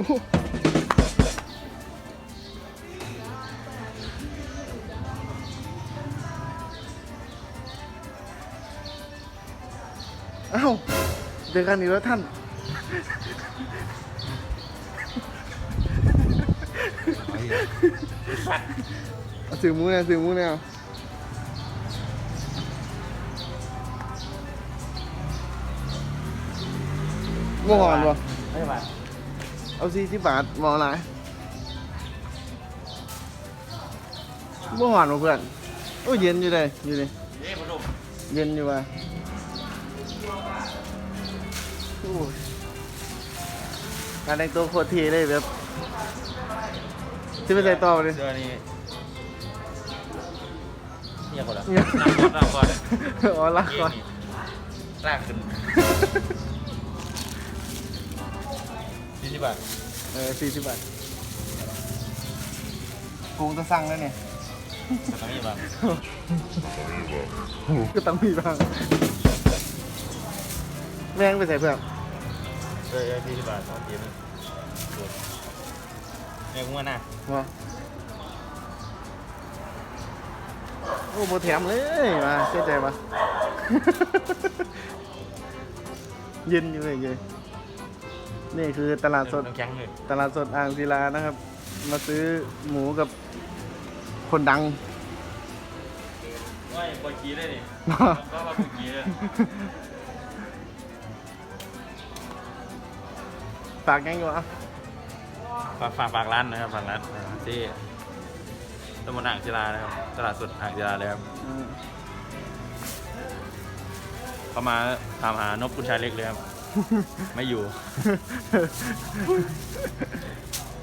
เอ้าเจอกันอีกแล้วท่าน เอาสื่อมูเนี่ยสื่อมูเนี่ยง่วงปะไม่บาท เอาสี่สิบบาทมองอะไรง่วงปะเพื่อนโอ้ยเย็นอยู่เลยอยู่เลยนี่ผมดูเย็นอยู่ว่ะโอ้ยการแต่งตัวโคตรเทีเลยแบบที่ไม่ใส่ต่อเลย เสื้อนี่เนี่ยคนละเนี่ยนั่งก่อนนั่งก่อนอ๋อลากก่อน ลากขึ้น ยี่สิบบาทเออสี่สิบบาทกูจะสั่งแล้วเนี่ยสามยี่สิบบาทก็ต้องมีบ้างแม่งไปใส่เพื่อนเออยี่สิบบาทสองทีนึงเนี่ยกูว่าน่ะมาโอ้โบแถมเลยมาเชื่อใจปะ เย็นอยู่เลยเย็น นี่คือตลาดสด น้ำแข็งเลยตลาดสดอ่างศิลานะครับ มาซื้อหมูกับคนดัง ว่าปอยกี้เลยนี่ ก็ว่าปอยกี้เลยฝากยังอยู่อะฝากฝากฝากร้านนะครับฝากร้านที่ตำบลอ่างศิลานะครับตลาดสดอ่างศิลาเลยครับอืมเขามาถามหานบคุณชายเล็กเลยครับ ไม่อยู่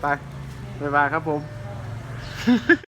ไปบ๊ายบายครับผม